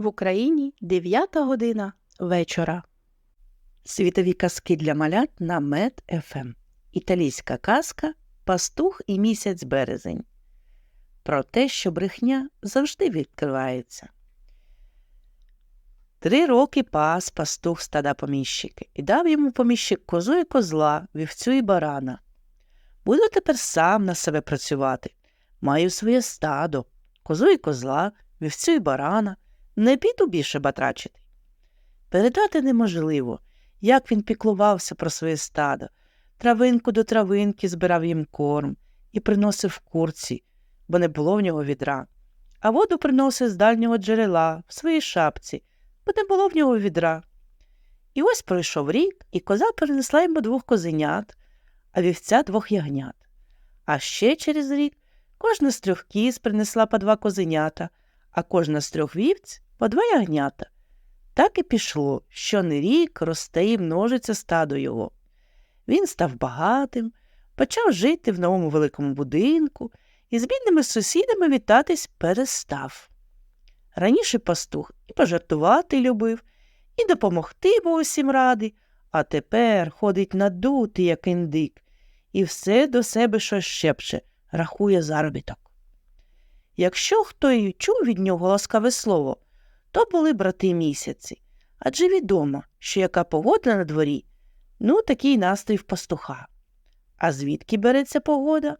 В Україні 9 година вечора. Світові казки для малят на Мед ФМ. Італійська казка Пастух і місяць березень. Про те, що брехня завжди відкривається. Три роки пас пастух стада поміщики і дав йому поміщик козу і козла, вівцю і барана. Буду тепер сам на себе працювати. Маю своє стадо, козу і козла, вівцю і барана, не піду більше батрачити. Передати неможливо, як він піклувався про своє стадо, травинку до травинки збирав їм корм і приносив курці, бо не було в нього відра, а воду приносив з дальнього джерела в своїй шапці, бо не було в нього відра. І ось пройшов рік, і коза перенесла йому двох козенят, а вівця двох ягнят. А ще через рік кожна з трьох кіз принесла по два козенята, а кожна з трьох вівць по два ягнята. Так і пішло, що не рік росте і множиться стадо його. Він став багатим, почав жити в новому великому будинку і з бідними сусідами вітатись перестав. Раніше пастух і пожартувати любив, і допомогти був усім радий, а тепер ходить надутий, як індик, і все до себе щось щепче, рахує заробіток. Якщо хто й чув від нього ласкаве слово, то були брати місяці, адже відомо, що яка погода на дворі, ну такий настрій в пастуха. А звідки береться погода?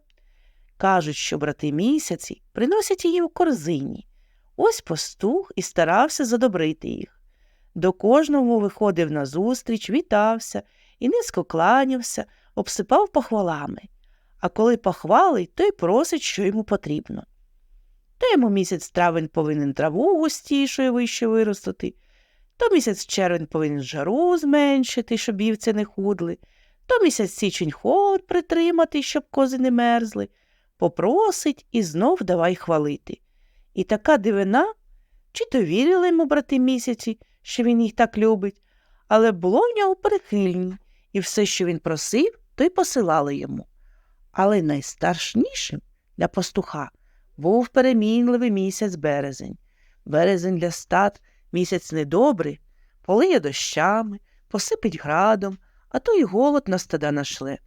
Кажуть, що брати місяці приносять її в корзині. Ось пастух і старався задобрити їх. До кожного виходив назустріч, вітався і низько кланявся, обсипав похвалами. А коли похвалить, то й просить, що йому потрібно. То йому місяць травень повинен траву густішу і вище виростити, то місяць червень повинен жару зменшити, щоб вівці не худли, то місяць січень холод притримати, щоб кози не мерзли, попросить і знов давай хвалити. І така дивина, чи то вірили йому брати місяці, що він їх так любить, але було в нього перехильні, і все, що він просив, то й посилали йому. Але найстрашнішим для пастуха був перемінливий місяць березень. Березень для стад місяць недобрий, полиє дощами, посипить градом, а то й голод на стада нашле.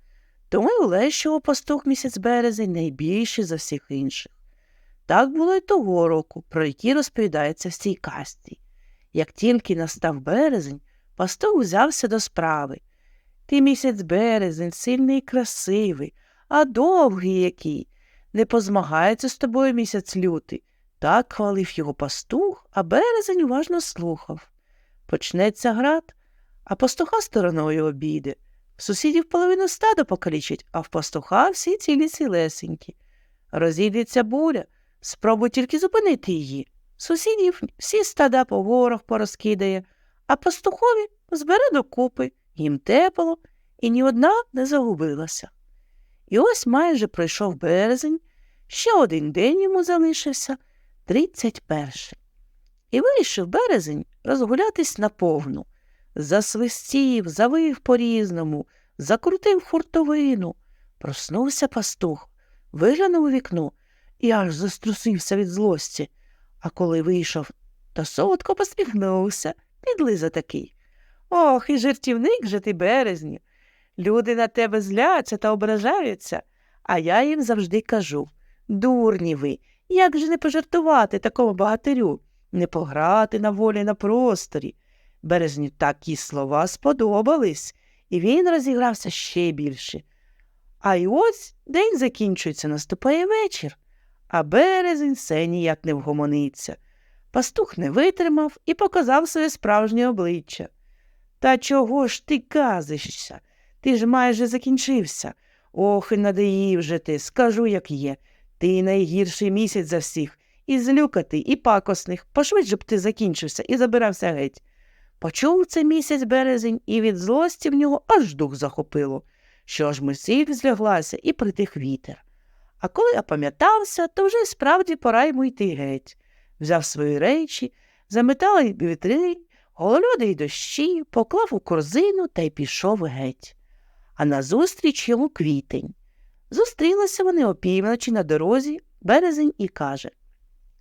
Тому й улещого пастух місяць березень найбільший за всіх інших. Так було й того року, про який розповідається в цій касті. Як тільки настав березень, пастух взявся до справи. Ти місяць березень, сильний і красивий, а довгий який. Не позмагається з тобою місяць лютий. Так хвалив його пастух, а березень уважно слухав. Почнеться град, а пастуха стороною обійде. В сусідів половину стада покалічить, а в пастуха всі цілі цілесенькі. Розійдеться буря, спробуй тільки зупинити її. Сусідів всі стада по горах порозкидає, а пастухові збере докупи, їм тепло, і ні одна не загубилася. І ось майже пройшов березень, ще один день йому залишився тридцять перший. І вирішив березень розгулятись наповну. Засвистів, завив по різному, закрутив хуртовину. Проснувся пастух, виглянув у вікно і аж заструсився від злості. А коли вийшов, то солодко посміхнувся, підлиза такий. Ох, і жартівник же ти березню. Люди на тебе зляться та ображаються, а я їм завжди кажу дурні ви, як же не пожартувати такому багатирю, не пограти на волі на просторі. Березню такі слова сподобались, і він розігрався ще більше. А й ось день закінчується, наступає вечір, а березень все ніяк не вгомониться. Пастух не витримав і показав своє справжнє обличчя. Та чого ж ти казишся? Ти ж майже закінчився. Ох, і надоїв же ти, скажу, як є. Ти найгірший місяць за всіх, і злюкатий, і пакосних. Пошвидше б ти закінчився і забирався геть. Почув це місяць березень, і від злості в нього аж дух захопило, що аж мисів зляглася і притих вітер. А коли опам'ятався, то вже справді пора йому йти геть. Взяв свої речі, заметали вітри, гололюди й дощі, поклав у корзину та й пішов геть. А назустріч йому квітень. Зустрілися вони опівночі на дорозі, березень і каже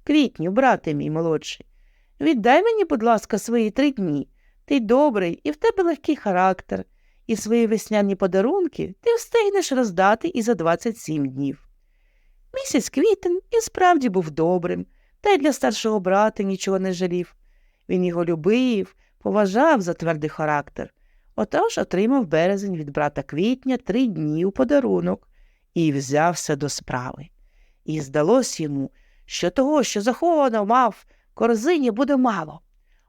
Квітню, брате мій молодший, Віддай мені, будь ласка, свої три дні. Ти добрий, і в тебе легкий характер, і свої весняні подарунки ти встигнеш роздати і за 27 днів. Місяць квітень і справді був добрим, та й для старшого брата нічого не жалів. Він його любив, поважав за твердий характер. Отож отримав березень від брата квітня три дні у подарунок і взявся до справи. І здалось йому, що того, що заховано мав, корзині буде мало.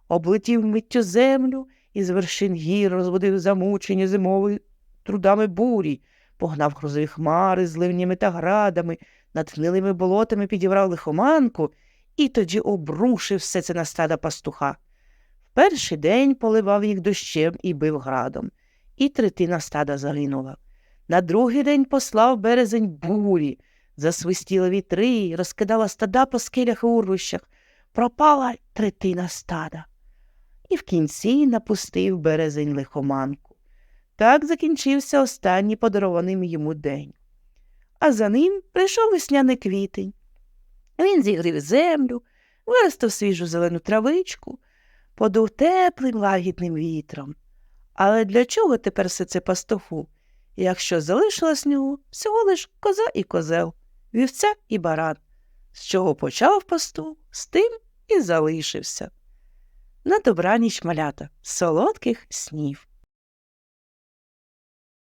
Облетів миттю землю і з вершин гір розводив замучені зимові трудами бурі, погнав грозові хмари з ливнями та градами, над гнилими болотами підібрав лихоманку і тоді обрушив все це на стада пастуха. Перший день поливав їх дощем і бив градом, і третина стада загинула. На другий день послав березень бурі, засвистіли вітри, розкидала стада по скелях і урвищах, пропала третина стада. І в кінці напустив березень лихоманку. Так закінчився останній подарований йому день. А за ним прийшов весняний квітень. Він зігрів землю, виростив свіжу зелену травичку, подув теплим лагідним вітром. Але для чого тепер все це пастуху, якщо залишилось в нього всього лиш коза і козел, вівця і баран? З чого почав пастух, з тим і залишився. На добраніч малята, солодких снів.